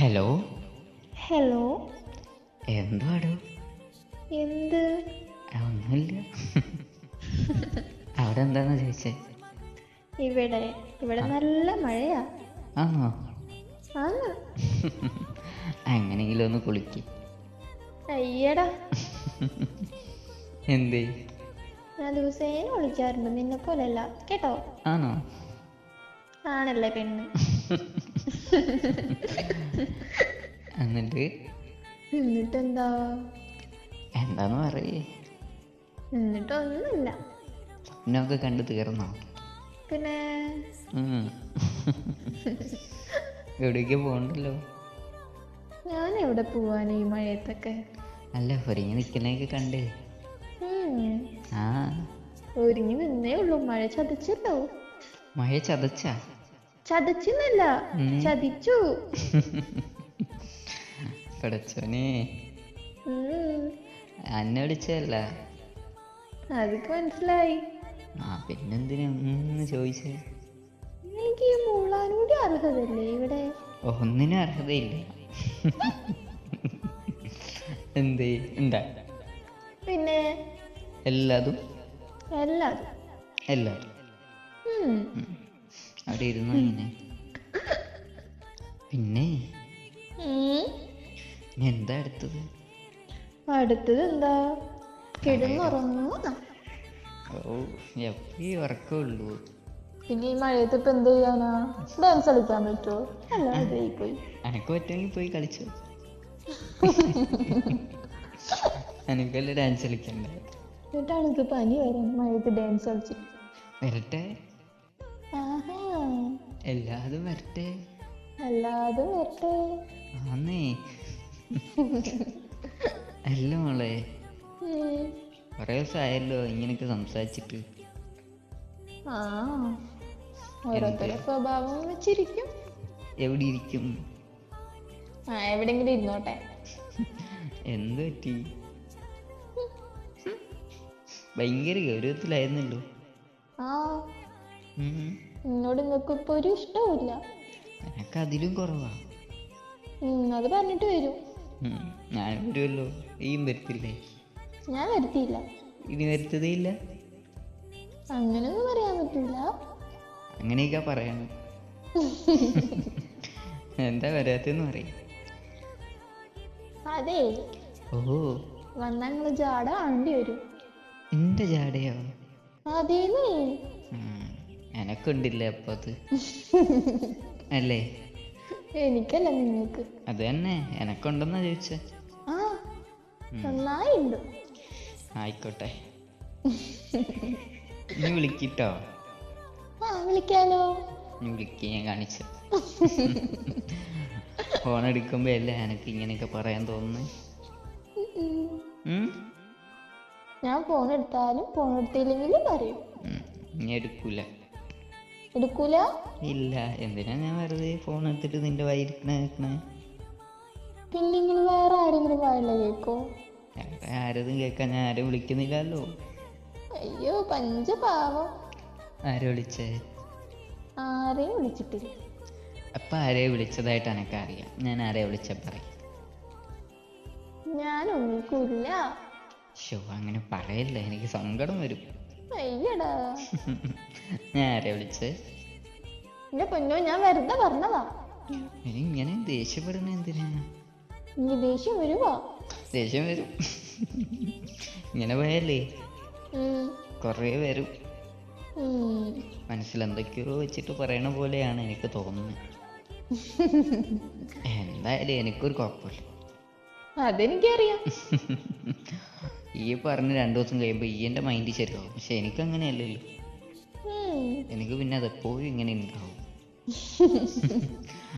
Hello? Hello? എന്തുവാടോ? എന്ത്? ഒന്നുമില്ല. അവിടെ എന്താന്ന് ചോദിച്ചേ? ഇവിടെ ഇവിടെ നല്ല മഴയാ. ആണോ? ആന്ന്. അങ്ങനെയെങ്കിലും ഒന്ന് കുളിക്ക്. അയ്യടാ. എന്തേ? ഞാൻ ദിവസേന വിളിക്കാറുണ്ട് നിന്നെ പോലെയല്ല കേട്ടോ? ആണോ? ആണല്ലേ പെണ്ണ്. എന്നിട്ട്? എന്താ എന്താന്ന് പറയേ. എന്നിട്ടൊന്നുമില്ല. സ്വപ്നമൊക്കെ കണ്ടു തീർന്നോ? പിന്നെ. എവിടേക്ക് പോകണ്ടല്ലോ? ഞാൻ എവിടെ പോവാൻ ഈ മഴയത്തൊക്കെ? അല്ല ഒരുങ്ങി നിൽക്കുന്നതൊക്കെ കണ്ട്. ആ. ഒരുങ്ങി നിന്നേ ഉള്ളൂ. മഴ ചതച്ചല്ലോ. മഴ ചതച്ചാ? ചതച്ചെന്നല്ല. ചതിച്ചു. പടച്ചോനെ. അന്നെ വിളിച്ചതല്ല. അതൊക്കെ മനസ്സിലായി. ആ പിന്നെന്തിനാ? ചോദിച്ചേ. എനിക്ക് ഈ മൂളാനൂടി അർഹതല്ലേ ഇവിടെ? ഒന്നിനും അർഹതയില്ല. എന്ത്? എന്താ? പിന്നെ? എല്ലാതും? എല്ലാതും. എല്ലാവരും ഉം. അവിടെ ഇരുന്നു ഇങ്ങനെ. പിന്നെ. എന്താ അടുത്തത്? അടുത്തത് എന്താ? കിടന്നുറങ്ങു ഓ എപ്പോഴും ഉറക്കമുള്ളൂ പിന്നെ ഈ മഴയത്ത് ഇപ്പൊ എന്ത് ചെയ്യാനാ? ഡാൻസ് കളിക്കാൻ പറ്റുമോ അല്ല അതേ പോയി. എനക്ക് പറ്റുമെങ്കിൽ പോയി കളിച്ചു. എനിക്കല്ലേ ഡാൻസ് കളിക്കണ്ടേ? എന്നിട്ടാണ് എനിക്ക് പനി വരാൻ. മഴയത്ത് ഡാൻസ് കളിച്ചിട്ട് വരട്ടെ. എല്ലാതും വരട്ടെ. എല്ലാതും വരട്ടെ. ആന്നേ. അല്ല മോളെ. കൊറേ ദിവസമായല്ലോ ഇങ്ങനെയൊക്കെ സംസാരിച്ചിട്ട്. ആ. ഓരോരുത്തരുടെ സ്വഭാവം വെച്ചിരിക്കും. എവിടെ ഇരിക്കും? ആ എവിടെങ്കിലും ഇരുന്നോട്ടെ. എന്ത് പറ്റി? ഭയങ്കര ഗൗരവത്തിലായിരുന്നല്ലോ. ആ. എന്നോട് നിങ്ങൾക്ക് ഇപ്പൊ ഒരു ഇഷ്ടവുമില്ല എനക്ക് അതിലും കുറവാ. ഉം, അത് പറഞ്ഞിട്ട് വരും. ഉം. ഞാൻ വരുമല്ലോ ഈയും വരത്തില്ലേ? ഞാൻ വരുത്തിയില്ല. ഇനി വരുത്തതേ ഇല്ല അങ്ങനെയൊന്നും പറയാൻ പറ്റില്ല. അങ്ങനെയൊക്കെ പറയണം. എന്താ വരാത്തെന്ന് പറയും. അതെ. ഓ വന്നാ നിങ്ങൾ ജാട ആണ്ടി വരും. എന്റെ ജാടയോ? അതേന്നേ. ഉം. എനക്കുണ്ടില്ലേ അപ്പൊ അത്? അല്ലേ? എനിക്കല്ല നിങ്ങൾക്ക്. അത് തന്നെ. എനക്കുണ്ടെന്നാ ചോദിച്ചേ. ആ നന്നായിണ്ട്. ആയിക്കോട്ടെ. നീ വിളിക്കിട്ടോ? ആ വിളിക്കാലോ. നീ വിളിക്ക ഞാൻ കാണിച്ചു. ഫോൺ എടുക്കുമ്പോ അല്ലേ എനക്ക് ഇങ്ങനെയൊക്കെ പറയാൻ തോന്നുന്നു? ഞാൻ ഫോൺ എടുത്താലും ഫോൺ എടുത്തില്ലെങ്കിലും പറയും. ഇനി എടുക്കൂല. എടുക്കൂല? ഇല്ല എന്തിനാ ഞാൻ വെറുതെ ഫോൺ എടുത്തിട്ട് നിന്റെ വായിരിക്കണ കേൾക്കണേ പിന്നെ നിങ്ങൾ വേറെ ആരെങ്കിലും വായില്ല കേക്കോ? വേറെ ആരതും കേൾക്കാൻ ഞാൻ ആരും വിളിക്കുന്നില്ലല്ലോ. അയ്യോ പഞ്ചപാവം. ആരെ വിളിച്ചേ? ആരെയും വിളിച്ചിട്ടില്ല. അപ്പൊ ആരെ വിളിച്ചതായിട്ട് എനക്കറിയാം ഞാൻ ആരെ വിളിച്ച പറയും? ഞാൻ ഒന്നിക്കില്ല ഷോ അങ്ങനെ പറയല്ല? എനിക്ക് സങ്കടം വരും. അയ്യടാ ഞാൻ ആരെ വിളിച്ചേ? എന്റെ പൊന്നോ ഞാൻ വെറുതെ പറഞ്ഞതാ. ഇനി ഇങ്ങനെ ദേഷ്യപ്പെടുന്ന എന്തിനാ? ഇനി ദേഷ്യം വരുവാ? ദേഷ്യം വരും. ഇങ്ങനെ പോയല്ലേ? ഉം. കുറേ വരും. ഉം. എന്തൊക്കെയോ വെച്ചിട്ട് പറയണ പോലെയാണ് എനിക്ക് തോന്നുന്നത്. എന്തായാലും എനിക്കൊരു കുഴപ്പമില്ല. അതെനിക്കറിയാം. ഈ പറഞ്ഞ് രണ്ടു ദിവസം കഴിയുമ്പോൾ ഈ എന്റെ മൈൻഡ് ശരിയാവും. പക്ഷെ എനിക്ക് അങ്ങനെയല്ലല്ലോ. എനിക്ക് പിന്നെ അതെപ്പോഴും ഇങ്ങനെ ഉണ്ടാവും.